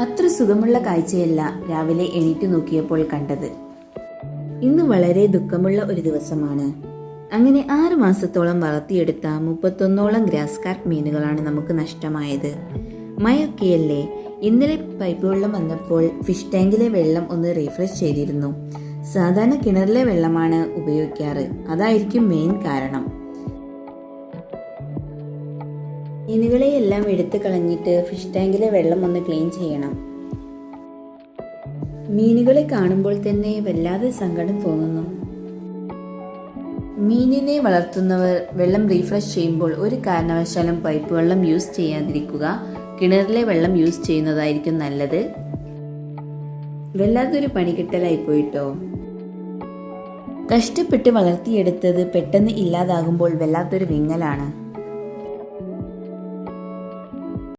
അത്ര സുഖമുള്ള കാഴ്ചയല്ല രാവിലെ എണീറ്റു നോക്കിയപ്പോൾ കണ്ടത്. ഇന്ന് വളരെ ദുഃഖമുള്ള ഒരു ദിവസമാണ്. അങ്ങനെ ആറ് മാസത്തോളം വളർത്തിയെടുത്ത മുപ്പത്തൊന്നോളം ഗ്രാസ് കാർപ്പ് മീനുകളാണ് നമുക്ക് നഷ്ടമായത്. മയൊക്കെയല്ലേ ഇന്നലെ പൈപ്പ് വെള്ളം വന്നപ്പോൾ ഫിഷ് ടാങ്കിലെ വെള്ളം ഒന്ന് റീഫ്രഷ് ചെയ്തിരുന്നു. സാധാരണ കിണറിലെ വെള്ളമാണ് ഉപയോഗിക്കാറ്. അതായിരിക്കും മെയിൻ കാരണം. മീനുകളെയെല്ലാം എടുത്തു കളഞ്ഞിട്ട് ഫിഷ് ടാങ്കിലെ വെള്ളം ഒന്ന് ക്ലീൻ ചെയ്യണം. മീനുകളെ കാണുമ്പോൾ തന്നെ വല്ലാതെ സങ്കടം തോന്നുന്നു. മീനിനെ വളർത്തുന്നവർ വെള്ളം റീഫ്രഷ് ചെയ്യുമ്പോൾ ഒരു കാരണവശാലും പൈപ്പ് വെള്ളം യൂസ് ചെയ്യാതിരിക്കുക കിണറിലെ വെള്ളം യൂസ് ചെയ്യുന്നതായിരിക്കും നല്ലത്. വല്ലാത്തൊരു പണികിട്ടലായി പോയിട്ടോ? കഷ്ടപ്പെട്ട് വളർത്തിയെടുത്തത് പെട്ടെന്ന് ഇല്ലാതാകുമ്പോൾ വല്ലാത്തൊരു വിങ്ങലാണ്.